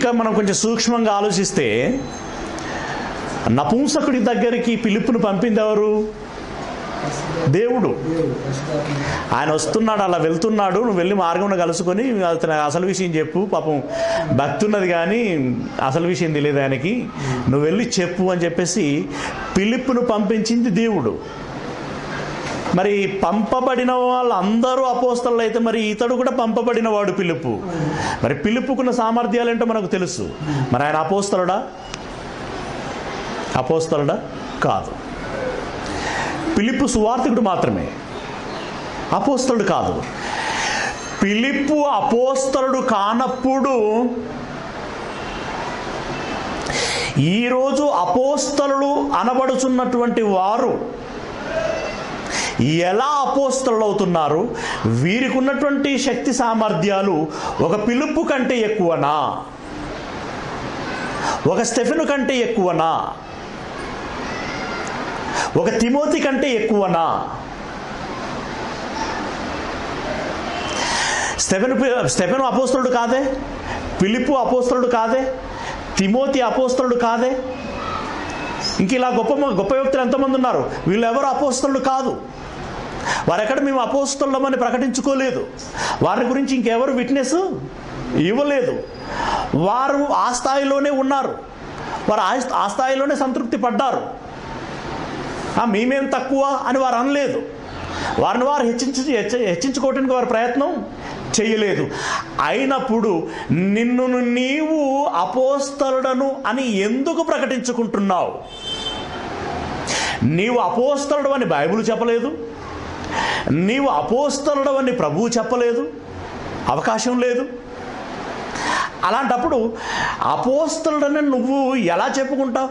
ఇంకా మనం కొంచెం సూక్ష్మంగా ఆలోచిస్తే నపుంసకుడి దగ్గరికి పిలుపును పంపింది ఎవరు దేవుడు. ఆయన వస్తున్నాడు అలా వెళ్తున్నాడు నువ్వు వెళ్ళి మార్గంలో కలుసుకొని అతను అసలు విషయం చెప్పు పాపం భక్తి ఉన్నది కానీ అసలు విషయం తెలియదు ఆయనకి. నువ్వు వెళ్ళి చెప్పు అని చెప్పేసి పిలుపును పంపించింది దేవుడు. మరి పంపబడిన వాళ్ళందరూ అపోస్తలు అయితే మరి ఇతడు కూడా పంపబడిన వాడు పిలుపు. మరి పిలుపుకున్న సామర్థ్యాలు ఏంటో మనకు తెలుసు. మరి ఆయన అపోస్తలుడా? అపోస్తలుడా? కాదు. పిలుపు సువార్థకుడు మాత్రమే. అపోస్తలుడు కాదు. పిలుపు అపోస్తలుడు కానప్పుడు ఈరోజు అపోస్తలుడు అనబడుచున్నటువంటి వారు ఎలా అపోస్తలు అవుతున్నారు వీరికి ఉన్నటువంటి శక్తి సామర్థ్యాలు ఒక పిలుపు కంటే ఎక్కువనా? ఒక స్టెఫెను కంటే ఎక్కువనా? ఒక తిమోతి కంటే ఎక్కువనా? స్టెఫెను స్టెఫెను అపోస్తలుడు కాదే? పిలుపు అపోస్తలుడు కాదే? తిమోతి అపోస్తలుడు కాదే? ఇంక ఇలా గొప్ప గొప్ప వ్యక్తులు ఎంతమంది ఉన్నారు? వీళ్ళు ఎవరు అపోస్తలుడు కాదు. వారెక్కడ మేము అపోస్తులమని ప్రకటించుకోలేదు. వారి గురించి ఇంకెవరు విట్నెస్ ఇవ్వలేదు. వారు ఆ స్థాయిలోనే ఉన్నారు. వారు ఆ- ఆ స్థాయిలోనే సంతృప్తి పడ్డారు. మేమేం తక్కువ అని వారు అనలేదు. వారిని వారు హెచ్చించి హెచ్చించుకోవటానికి వారు ప్రయత్నం చేయలేదు. అయినప్పుడు నిన్ను నీవు అపోస్తలుడను అని ఎందుకు ప్రకటించుకుంటున్నావు? నీవు అపోస్తలుడు అని బైబిల్ చెప్పలేదు. నీవు అపోస్తలుడు ప్రభువు చెప్పలేదు. అవకాశం లేదు. అలాంటప్పుడు అపోస్తలుడని నువ్వు ఎలా చెప్పుకుంటావు?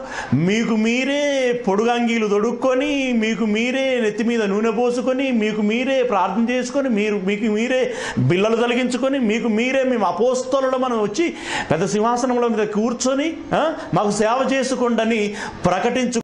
మీకు మీరే పొడుగంగీలు తొడుక్కొని మీకు మీరే నెత్తి మీద నూనె పోసుకొని మీకు మీరే ప్రార్థన చేసుకొని మీరు మీకు మీరే బిల్లలు తొలగించుకొని మీకు మీరే మేము అపోస్తలుడు మనం వచ్చి పెద్ద సింహాసనంలో మీద కూర్చొని మాకు సేవ చేసుకోండి అని ప్రకటించు